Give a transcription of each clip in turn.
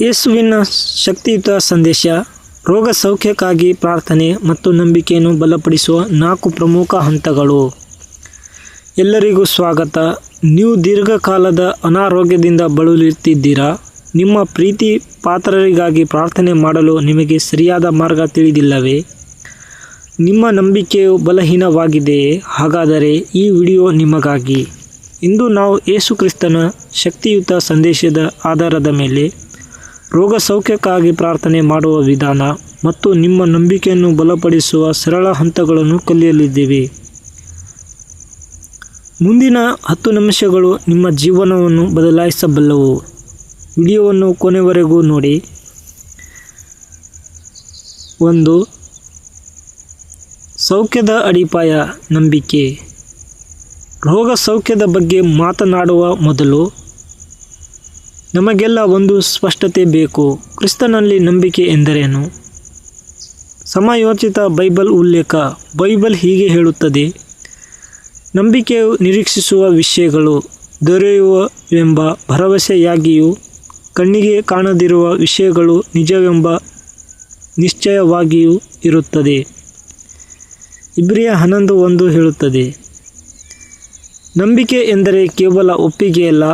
ಯೇಸುವಿನ ಶಕ್ತಿಯುತ ಸಂದೇಶ, ರೋಗ ಸೌಖ್ಯಕ್ಕಾಗಿ ಪ್ರಾರ್ಥನೆ ಮತ್ತು ನಂಬಿಕೆಯನ್ನು ಬಲಪಡಿಸುವ ನಾಲ್ಕು ಪ್ರಮುಖ ಹಂತಗಳು. ಎಲ್ಲರಿಗೂ ಸ್ವಾಗತ. ನೀವು ದೀರ್ಘಕಾಲದ ಅನಾರೋಗ್ಯದಿಂದ ಬಳಲುತ್ತಿದ್ದೀರಾ? ನಿಮ್ಮ ಪ್ರೀತಿ ಪಾತ್ರರಿಗಾಗಿ ಪ್ರಾರ್ಥನೆ ಮಾಡಲು ನಿಮಗೆ ಸರಿಯಾದ ಮಾರ್ಗ ತಿಳಿದಿಲ್ಲವೇ? ನಿಮ್ಮ ನಂಬಿಕೆಯು ಬಲಹೀನವಾಗಿದೆಯೇ ಹಾಗಾದರೆ ಈ ವಿಡಿಯೋ ನಿಮಗಾಗಿ. ಇಂದು ನಾವು ಯೇಸುಕ್ರಿಸ್ತನ ಶಕ್ತಿಯುತ ಸಂದೇಶದ ಆಧಾರದ ಮೇಲೆ ರೋಗ ಸೌಖ್ಯಕ್ಕಾಗಿ ಪ್ರಾರ್ಥನೆ ಮಾಡುವ ವಿಧಾನ ಮತ್ತು ನಿಮ್ಮ ನಂಬಿಕೆಯನ್ನು ಬಲಪಡಿಸುವ ಸರಳ ಹಂತಗಳನ್ನು ಕಲಿಯಲಿದ್ದೀವಿ ಮುಂದಿನ ಹತ್ತು ನಿಮಿಷಗಳು ನಿಮ್ಮ ಜೀವನವನ್ನು ಬದಲಾಯಿಸಬಲ್ಲವು. ವಿಡಿಯೋವನ್ನು ಕೊನೆವರೆಗೂ ನೋಡಿ. ಒಂದು, ಸೌಖ್ಯದ ಅಡಿಪಾಯ ನಂಬಿಕೆ. ರೋಗ ಸೌಖ್ಯದ ಬಗ್ಗೆ ಮಾತನಾಡುವ ಮೊದಲು ನಮಗೆಲ್ಲ ಒಂದು ಸ್ಪಷ್ಟತೆ ಬೇಕು. ಕ್ರಿಸ್ತನಲ್ಲಿ ನಂಬಿಕೆ ಎಂದರೇನು? ಸಮಯೋಚಿತ ಬೈಬಲ್ ಉಲ್ಲೇಖ ಬೈಬಲ್ ಹೀಗೆ ಹೇಳುತ್ತದೆ ನಂಬಿಕೆಯು ನಿರೀಕ್ಷಿಸುವ ವಿಷಯಗಳು ದೊರೆಯುವವೆಂಬ ಭರವಸೆಯಾಗಿಯೂ ಕಣ್ಣಿಗೆ ಕಾಣದಿರುವ ವಿಷಯಗಳು ನಿಜವೆಂಬ ನಿಶ್ಚಯವಾಗಿಯೂ ಇರುತ್ತದೆ. ಇಬ್ರಿಯ ಹನ್ನೊಂದು ಒಂದು ಹೇಳುತ್ತದೆ, ನಂಬಿಕೆ ಎಂದರೆ ಕೇವಲ ಒಪ್ಪಿಗೆಯಲ್ಲ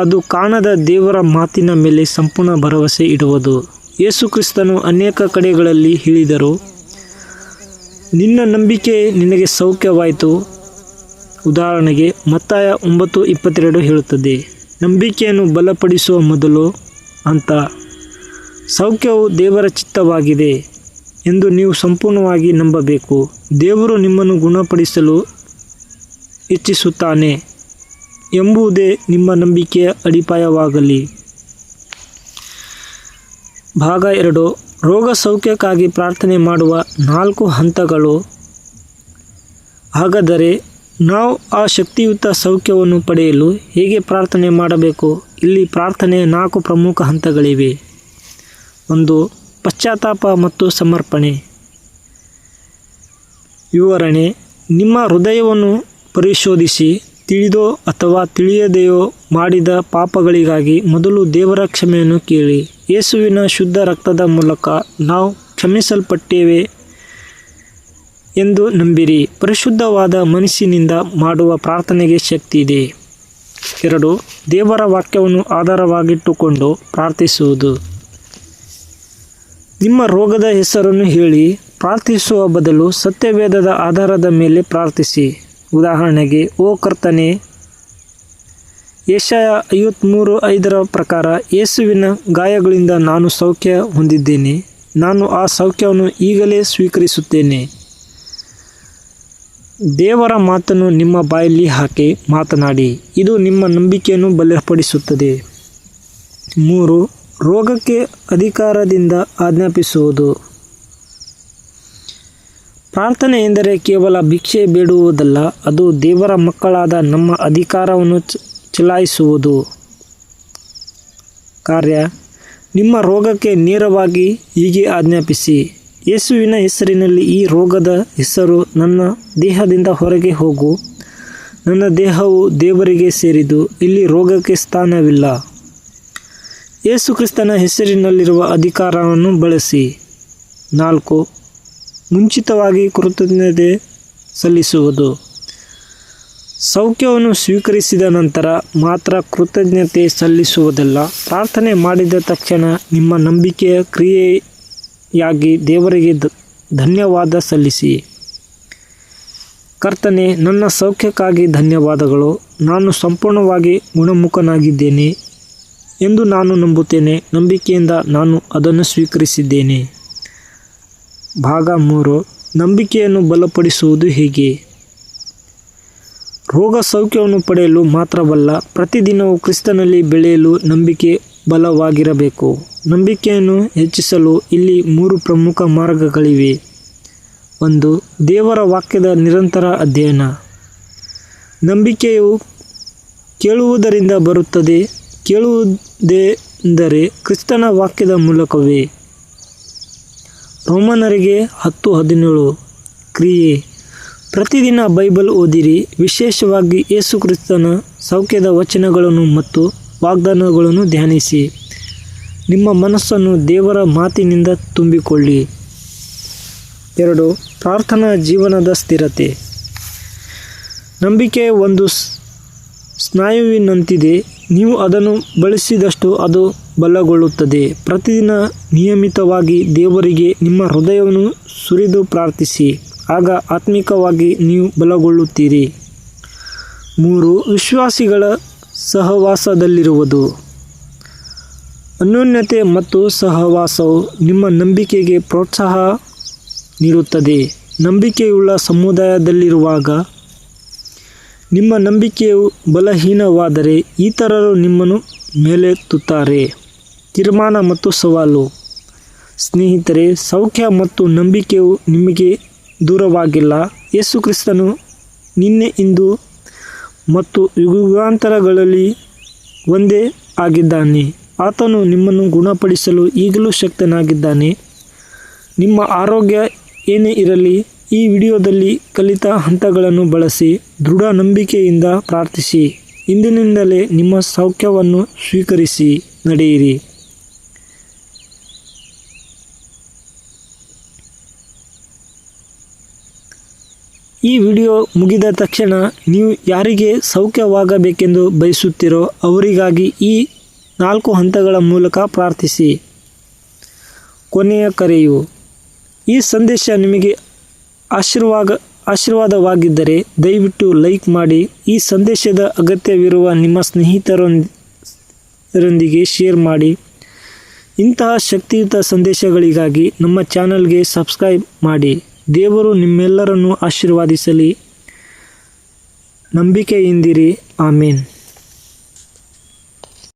ಅದು ಕಾಣದ ದೇವರ ಮಾತಿನ ಮೇಲೆ ಸಂಪೂರ್ಣ ಭರವಸೆ ಇಡುವುದು. ಯೇಸು ಕ್ರಿಸ್ತನು ಅನೇಕ ಕಡೆಗಳಲ್ಲಿ ಹೇಳಿದರು, ನಿನ್ನ ನಂಬಿಕೆ ನಿನಗೆ ಸೌಖ್ಯವಾಯಿತು. ಉದಾಹರಣೆಗೆ ಮತ್ತಾಯ ಒಂಬತ್ತು ಇಪ್ಪತ್ತೆರಡು ಹೇಳುತ್ತದೆ, ನಂಬಿಕೆಯನ್ನು ಬಲಪಡಿಸುವ ಮೊದಲು ಅಂತ. ಸೌಖ್ಯವು ದೇವರ ಚಿತ್ತವಾಗಿದೆ ಎಂದು ನೀವು ಸಂಪೂರ್ಣವಾಗಿ ನಂಬಬೇಕು. ದೇವರು ನಿಮ್ಮನ್ನು ಗುಣಪಡಿಸಲು ಇಚ್ಛಿಸುತ್ತಾನೆ. ಎಂಬುದೇ ನಿಮ್ಮ ನಂಬಿಕೆಯ ಅಡಿಪಾಯವಾಗಲಿ. ಭಾಗ ಎರಡು. ರೋಗ ಸೌಖ್ಯಕ್ಕಾಗಿ ಪ್ರಾರ್ಥನೆ ಮಾಡುವ ನಾಲ್ಕು ಹಂತಗಳು. ಹಾಗಾದರೆ ನಾವು ಆ ಶಕ್ತಿಯುತ ಸೌಖ್ಯವನ್ನು ಪಡೆಯಲು ಹೇಗೆ ಪ್ರಾರ್ಥನೆ ಮಾಡಬೇಕು? ಇಲ್ಲಿ ಪ್ರಾರ್ಥನೆಯ ನಾಲ್ಕು ಪ್ರಮುಖ ಹಂತಗಳಿವೆ. ಒಂದು, ಪಶ್ಚಾತ್ತಾಪ ಮತ್ತು ಸಮರ್ಪಣೆ. ವಿವರಣೆ, ನಿಮ್ಮ ಹೃದಯವನ್ನು ಪರಿಶೋಧಿಸಿ. ತಿಳಿದೋ ಅಥವಾ ತಿಳಿಯದೆಯೋ ಮಾಡಿದ ಪಾಪಗಳಿಗಾಗಿ ಮೊದಲು ದೇವರ ಕ್ಷಮೆಯನ್ನು ಕೇಳಿ. ಯೇಸುವಿನ ಶುದ್ಧ ರಕ್ತದ ಮೂಲಕ ನಾವು ಕ್ಷಮಿಸಲ್ಪಟ್ಟೇವೆ ಎಂದು ನಂಬಿರಿ. ಪರಿಶುದ್ಧವಾದ ಮನಸ್ಸಿನಿಂದ ಮಾಡುವ ಪ್ರಾರ್ಥನೆಗೆ ಶಕ್ತಿ ಇದೆ. ಎರಡು, ದೇವರ ವಾಕ್ಯವನ್ನು ಆಧಾರವಾಗಿಟ್ಟುಕೊಂಡು ಪ್ರಾರ್ಥಿಸುವುದು. ನಿಮ್ಮ ರೋಗದ ಹೆಸರನ್ನು ಹೇಳಿ, ಪ್ರಾರ್ಥಿಸುವ ಬದಲು ಸತ್ಯವೇದದ ಆಧಾರದ ಮೇಲೆ ಪ್ರಾರ್ಥಿಸಿ. ಉದಾಹರಣೆಗೆ, ಓ ಕರ್ತನೆ ಏಷ್ಯ ಐವತ್ತ್ಮೂರು ಐದರ ಪ್ರಕಾರ ಯೇಸುವಿನ ಗಾಯಗಳಿಂದ ನಾನು ಸೌಖ್ಯ ಹೊಂದಿದ್ದೇನೆ. ನಾನು ಆ ಸೌಖ್ಯವನ್ನು ಈಗಲೇ ಸ್ವೀಕರಿಸುತ್ತೇನೆ. ದೇವರ ಮಾತನ್ನು ನಿಮ್ಮ ಬಾಯಲ್ಲಿ ಹಾಕಿ ಮಾತನಾಡಿ. ಇದು ನಿಮ್ಮ ನಂಬಿಕೆಯನ್ನು ಬಲಪಡಿಸುತ್ತದೆ. ಮೂರು, ರೋಗಕ್ಕೆ ಅಧಿಕಾರದಿಂದ ಆಜ್ಞಾಪಿಸುವುದು. ಪ್ರಾರ್ಥನೆ ಎಂದರೆ ಕೇವಲ ಭಿಕ್ಷೆ ಬೇಡುವುದಲ್ಲ, ಅದು ದೇವರ ಮಕ್ಕಳಾದ ನಮ್ಮ ಅಧಿಕಾರವನ್ನು ಚಲಾಯಿಸುವುದು. ಕಾರ್ಯ, ನಿಮ್ಮ ರೋಗಕ್ಕೆ ನೇರವಾಗಿ ಹೀಗೆ ಆಜ್ಞಾಪಿಸಿ. ಯೇಸುವಿನ ಹೆಸರಿನಲ್ಲಿ ಈ ರೋಗದ ಹೆಸರು ನನ್ನ ದೇಹದಿಂದ ಹೊರಗೆ ಹೋಗು. ನನ್ನ ದೇಹವು ದೇವರಿಗೆ ಸೇರಿದು ಇಲ್ಲಿ ರೋಗಕ್ಕೆ ಸ್ಥಾನವಿಲ್ಲ. ಯೇಸು ಕ್ರಿಸ್ತನ ಹೆಸರಿನಲ್ಲಿರುವ ಅಧಿಕಾರವನ್ನು ಬಳಸಿ. ನಾಲ್ಕು ಮುಂಚಿತವಾಗಿ ಕೃತಜ್ಞತೆ ಸಲ್ಲಿಸುವುದು. ಸೌಖ್ಯವನ್ನು ಸ್ವೀಕರಿಸಿದ ನಂತರ ಮಾತ್ರ ಕೃತಜ್ಞತೆ ಸಲ್ಲಿಸುವುದಲ್ಲ, ಪ್ರಾರ್ಥನೆ ಮಾಡಿದ ತಕ್ಷಣ ನಿಮ್ಮ ನಂಬಿಕೆಯ ಕ್ರಿಯೆಯಾಗಿ ದೇವರಿಗೆ ಧನ್ಯವಾದ ಸಲ್ಲಿಸಿ. ಕರ್ತನೆ, ನನ್ನ ಸೌಖ್ಯಕ್ಕಾಗಿ ಧನ್ಯವಾದಗಳು. ನಾನು ಸಂಪೂರ್ಣವಾಗಿ ಗುಣಮುಖನಾಗಿದ್ದೇನೆ ಎಂದು ನಾನು ನಂಬುತ್ತೇನೆ. ನಂಬಿಕೆಯಿಂದ ನಾನು ಅದನ್ನು ಸ್ವೀಕರಿಸಿದ್ದೇನೆ. ಭಾಗ ಮೂರು, ನಂಬಿಕೆಯನ್ನು ಬಲಪಡಿಸುವುದು ಹೇಗೆ? ರೋಗ ಸೌಖ್ಯವನ್ನು ಪಡೆಯಲು ಮಾತ್ರವಲ್ಲ, ಪ್ರತಿದಿನವೂ ಕ್ರಿಸ್ತನಲ್ಲಿ ಬೆಳೆಯಲು ನಂಬಿಕೆ ಬಲವಾಗಿರಬೇಕು. ನಂಬಿಕೆಯನ್ನು ಹೆಚ್ಚಿಸಲು ಇಲ್ಲಿ ಮೂರು ಪ್ರಮುಖ ಮಾರ್ಗಗಳಿವೆ. ಒಂದು, ದೇವರ ವಾಕ್ಯದ ನಿರಂತರ ಅಧ್ಯಯನ. ನಂಬಿಕೆಯು ಕೇಳುವುದರಿಂದ ಬರುತ್ತದೆ, ಕೇಳುವುದೆಂದರೆ ಕ್ರಿಸ್ತನ ವಾಕ್ಯದ ಮೂಲಕವೇ. ರೋಮನರಿಗೆ ಹತ್ತು ಹದಿನೇಳು ಕ್ರಿಯೆ. ಪ್ರತಿದಿನ ಬೈಬಲ್ ಓದಿರಿ, ವಿಶೇಷವಾಗಿ ಯೇಸು ಕ್ರಿಸ್ತನ ಸೌಖ್ಯದ ವಚನಗಳನ್ನು ಮತ್ತು ವಾಗ್ದಾನಗಳನ್ನು ಧ್ಯಾನಿಸಿ. ನಿಮ್ಮ ಮನಸ್ಸನ್ನು ದೇವರ ಮಾತಿನಿಂದ ತುಂಬಿಕೊಳ್ಳಿ. ಎರಡು, ಪ್ರಾರ್ಥನಾ ಜೀವನದ ಸ್ಥಿರತೆ. ನಂಬಿಕೆ ಒಂದು ಸ್ನಾಯುವಿನಂತಿದೆ. ನೀವು ಅದನ್ನು ಬಳಸಿದಷ್ಟು ಅದು ಬಲಗೊಳ್ಳುತ್ತದೆ. ಪ್ರತಿದಿನ ನಿಯಮಿತವಾಗಿ ದೇವರಿಗೆ ನಿಮ್ಮ ಹೃದಯವನ್ನು ಸುರಿದು ಪ್ರಾರ್ಥಿಸಿ. ಆಗ ಆತ್ಮಿಕವಾಗಿ ನೀವು ಬಲಗೊಳ್ಳುತ್ತೀರಿ. ಮೂರು, ವಿಶ್ವಾಸಿಗಳ ಸಹವಾಸದಲ್ಲಿರುವುದು. ಅನ್ಯೋನ್ಯತೆ ಮತ್ತು ಸಹವಾಸವು ನಿಮ್ಮ ನಂಬಿಕೆಗೆ ಪ್ರೋತ್ಸಾಹ ನೀಡುತ್ತದೆ. ನಂಬಿಕೆಯುಳ್ಳ ಸಮುದಾಯದಲ್ಲಿರುವಾಗ ನಿಮ್ಮ ನಂಬಿಕೆಯು ಬಲಹೀನವಾದರೆ ಇತರರು ನಿಮ್ಮನ್ನು ಮೇಲೆತ್ತುತ್ತಾರೆ. ತೀರ್ಮಾನ ಮತ್ತು ಸವಾಲು. ಸ್ನೇಹಿತರೆ, ಸೌಖ್ಯ ಮತ್ತು ನಂಬಿಕೆಯು ನಿಮಗೆ ದೂರವಾಗಿಲ್ಲ. ಯೇಸು ಕ್ರಿಸ್ತನು ನಿನ್ನೆ, ಇಂದು ಮತ್ತು ಯುಗಾಂತರಗಳಲ್ಲಿ ಒಂದೇ ಆಗಿದ್ದಾನೆ. ಆತನು ನಿಮ್ಮನ್ನು ಗುಣಪಡಿಸಲು ಈಗಲೂ ಶಕ್ತನಾಗಿದ್ದಾನೆ. ನಿಮ್ಮ ಆರೋಗ್ಯ ಏನೇ ಇರಲಿ ಈ ವಿಡಿಯೋದಲ್ಲಿ ಕಲಿತ ಹಂತಗಳನ್ನು ಬಳಸಿ ದೃಢ ನಂಬಿಕೆಯಿಂದ ಪ್ರಾರ್ಥಿಸಿ. ಇಂದಿನಿಂದಲೇ ನಿಮ್ಮ ಸೌಖ್ಯವನ್ನು ಸ್ವೀಕರಿಸಿ ನಡೆಯಿರಿ. ಈ ವಿಡಿಯೋ ಮುಗಿದ ತಕ್ಷಣ ನೀವು ಯಾರಿಗೆ ಸೌಖ್ಯವಾಗಬೇಕೆಂದು ಬಯಸುತ್ತೀರೋ ಅವರಿಗಾಗಿ ಈ ನಾಲ್ಕು ಹಂತಗಳ ಮೂಲಕ ಪ್ರಾರ್ಥಿಸಿ. ಕೊನೆಯ ಕರೆಯು. ಈ ಸಂದೇಶ ನಿಮಗೆ ಆಶೀರ್ವಾದ ಆಶೀರ್ವಾದವಾಗಿದ್ದರೆ ದಯವಿಟ್ಟು ಲೈಕ್ ಮಾಡಿ ಈ ಸಂದೇಶದ ಅಗತ್ಯವಿರುವ ನಿಮ್ಮ ಸ್ನೇಹಿತರೊಂದಿಗೆ ಶೇರ್ ಮಾಡಿ. ಇಂತಹ ಶಕ್ತಿಯುತ ಸಂದೇಶಗಳಿಗಾಗಿ ನಮ್ಮ ಚಾನಲ್ಗೆ ಸಬ್ಸ್ಕ್ರೈಬ್ ಮಾಡಿ. ದೇವರು ನಿಮ್ಮೆಲ್ಲರನ್ನು ಆಶೀರ್ವಾದಿಸಲಿ. ನಂಬಿಕೆಯಿಂದಿರಿ. ಆಮೇನ್.